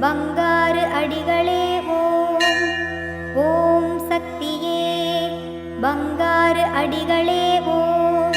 பங்காரு அடிகளே ஓம். ஓம் சக்தியே பங்காறு அடிகளே ஓம்.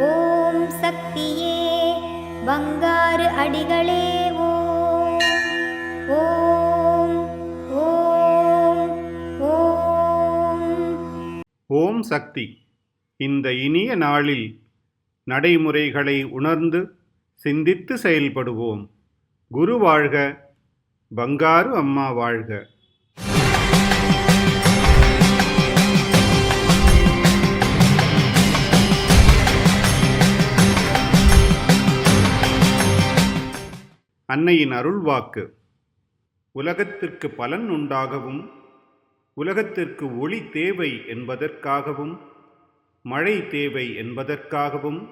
ஓம் சக்தியே பங்காறு அடிகளே ஓம். ஓம் ஓம் ஓம். ஓம் சக்தி. இந்த இனிய நாளில் நடைமுறைகளை உணர்ந்து சிந்தித்து செயல்படுவோம். குரு வாழ்க. பங்காரு அம்மா வாழ்க. அன்னையின் அருள்வாக்கு உலகத்திற்கு பலன் உண்டாகவும் உலகத்திற்கு ஒளி தேவை என்பதற்காகவும் மழை தேவை என்பதற்காகவும்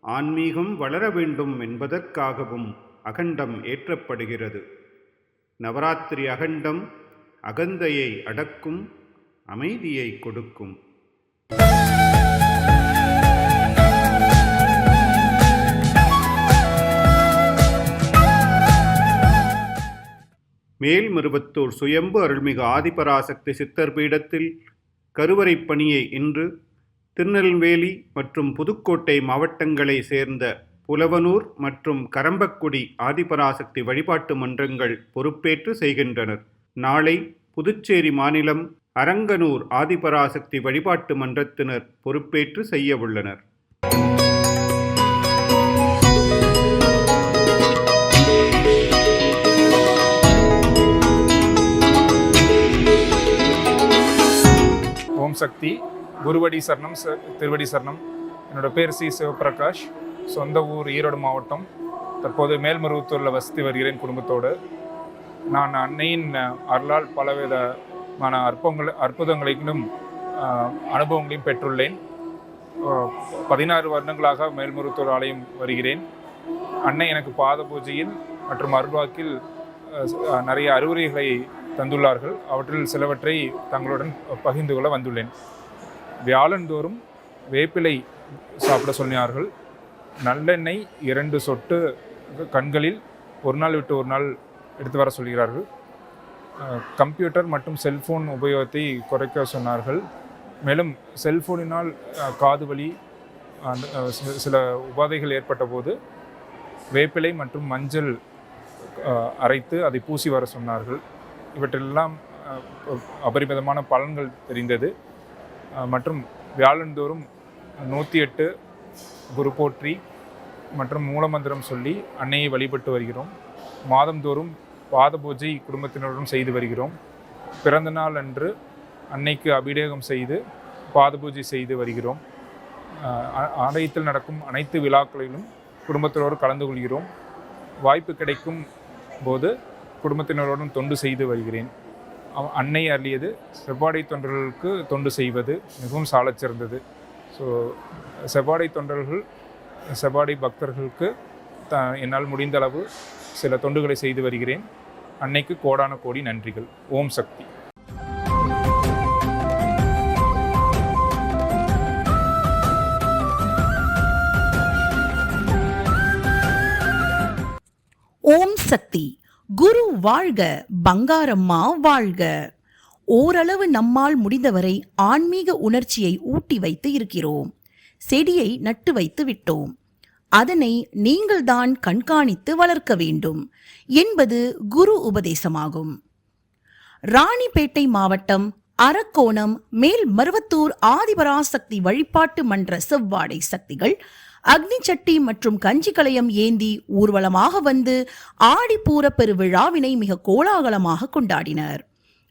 ஆன்மீகம் வளர வேண்டும் என்பதற்காகவும் அகண்டம் ஏற்றப்படுகிறது. நவராத்திரி அகண்டம் அகந்தையை அடக்கும் அமைதியை கொடுக்கும். மேல்மருவத்தூர் சுயம்பு அருள்மிகு ஆதிபராசக்தி சித்தர் பீடத்தில் கருவறைப் பணியை இன்று திருநெல்வேலி மற்றும் புதுக்கோட்டை மாவட்டங்களை சேர்ந்த புலவனூர் மற்றும் கரம்பக்குடி ஆதிபராசக்தி வழிபாட்டு மன்றங்கள் பொறுப்பேற்று செய்கின்றனர். நாளை புதுச்சேரி மாநிலம் அரங்கனூர் ஆதிபராசக்தி வழிபாட்டு மன்றத்தினர் பொறுப்பேற்று செய்யவுள்ளனர் ஓம் சக்தி. குருவடி சரணம் ச- திருவடி சரணம். என்னோட பேர் சி. சிவபிரகாஷ். சொந்த ஊர் ஈரோடு மாவட்டம். தற்போது மேல்மருவத்தூரில் வசித்து வருகிறேன் குடும்பத்தோடு. நான் அன்னையின் அருளால் பலவிதமான அற்பங்கள் அற்புதங்களையும் அனுபவங்களையும் பெற்றுள்ளேன். பதினாறு வருடங்களாக மேல்மருவத்தூர் ஆலயம் வருகிறேன். அன்னை எனக்கு பாத பூஜையில் மற்றும் அருள்வாக்கில் நிறைய அறிவுரைகளை தந்துள்ளார்கள். அவற்றில் சிலவற்றை தங்களுடன் பகிர்ந்து கொள்ள வந்துள்ளேன். வியாழந்தோறும் வேப்பிலை சாப்பிட சொன்னார்கள். நல்லெண்ணெய் இரண்டு சொட்டு கண்களில் ஒரு நாள் விட்டு ஒரு நாள் எடுத்து வர சொல்கிறார்கள். கம்ப்யூட்டர் மற்றும் செல்ஃபோன் உபயோகத்தை குறைக்க சொன்னார்கள். மேலும் செல்ஃபோனினால் காது வலி அந்த, சில உபாதைகள் ஏற்பட்ட போது வேப்பிலை மற்றும் மஞ்சள் அரைத்து அதை பூசி வர சொன்னார்கள். இவற்றெல்லாம் அபரிமிதமான பலன்கள் தெரிந்தது. மற்றும் வியாழந்தோறும் நூற்றி எட்டு குரு போற்றி மற்றும் மூலமந்திரம் சொல்லி அன்னையை வழிபட்டு வருகிறோம். மாதந்தோறும் பாத பூஜை குடும்பத்தினருடன் செய்து வருகிறோம். பிறந்த நாள் அன்று அன்னைக்கு அபிடேகம் செய்து பாத பூஜை செய்து வருகிறோம். ஆலயத்தில் நடக்கும் அனைத்து விழாக்களிலும் குடும்பத்தினரோடு கலந்து கொள்கிறோம். வாய்ப்பு கிடைக்கும் போது குடும்பத்தினருடன் தொண்டு செய்து வருகிறேன். அன்னை அருளியது செவ்வாடை தொண்டர்களுக்கு தொண்டு செய்வது மிகவும் சாலச்சிறந்தது. ஸோ செவ்வாடை தொண்டர்கள் செவ்வாடை பக்தர்களுக்கு த என்னால் முடிந்த அளவு சில தொண்டுகளை செய்து வருகிறேன். அன்னைக்கு கோடான கோடி நன்றிகள். ஓம் சக்தி. ஓம் சக்தி. குரு வாழ்க பங்காரம்மா வாழ்க. ஓரளவு நம்மால் முடிந்தவரை ஆன்மீக உணர்ச்சியை ஊட்டி வைத்து இருக்கிறோம். செடியை நட்டு வைத்து விட்டோம். அதனை நீங்கள்தான் கண்காணித்து வளர்க்க வேண்டும் என்பது குரு உபதேசமாகும். ராணிப்பேட்டை மாவட்டம் அரக்கோணம் மேல் மருவத்தூர் ஆதிபராசக்தி வழிபாட்டு மன்ற செவ்வாடை சக்திகள் அக்னி சட்டி மற்றும் கஞ்சிக்கலையம் ஏந்தி ஊர்வலமாக வந்து ஆடிப்பூர பெருவிழாவினை மிக கோலாகலமாக கொண்டாடினர்.